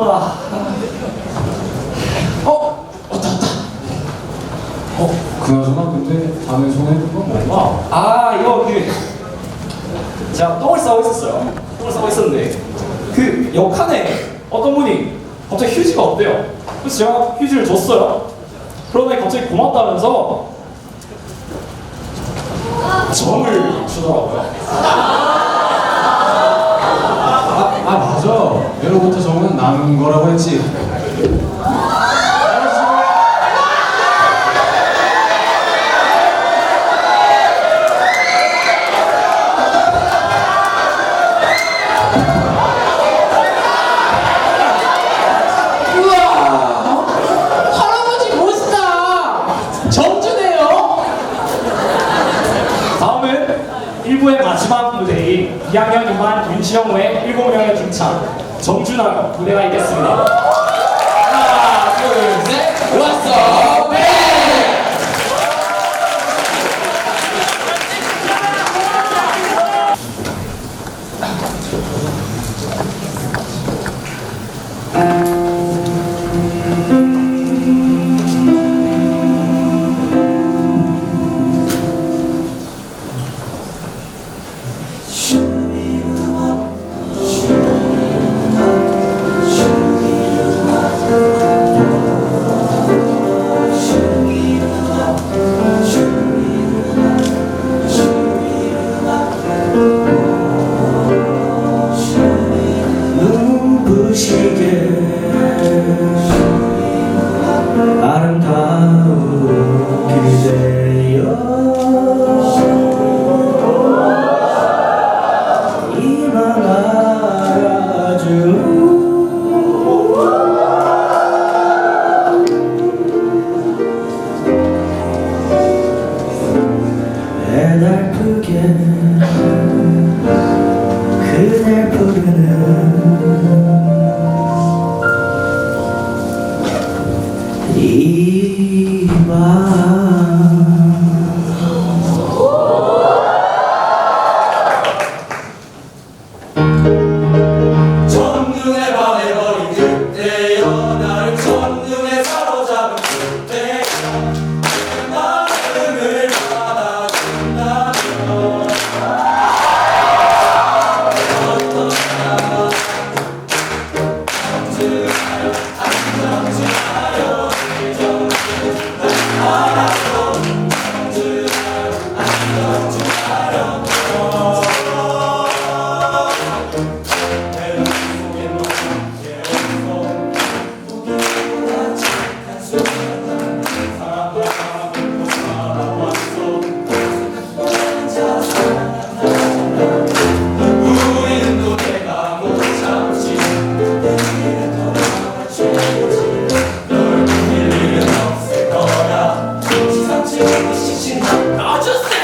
피곤하다. 어? 왔다 왔다. 어, 그나저나 근데 안에 손에 든건 뭔가? 아 이거 그 제가 똥을 싸고 있었어요. 똥을 싸고 있었는데 그 역한에 어떤 분이 갑자기 휴지가 없대요. 그래서 제가 휴지를 줬어요. 그러더니 갑자기 고맙다면서 정을 주더라고요. 2학년 2반 윤시영의 7명의 중창 정준하 무대가 있겠습니다. 하나, 둘, 셋! 왔어! 아름다운 그대, 이맘 알아줘 애달프게 그댈 부르는 My. 아 I'll just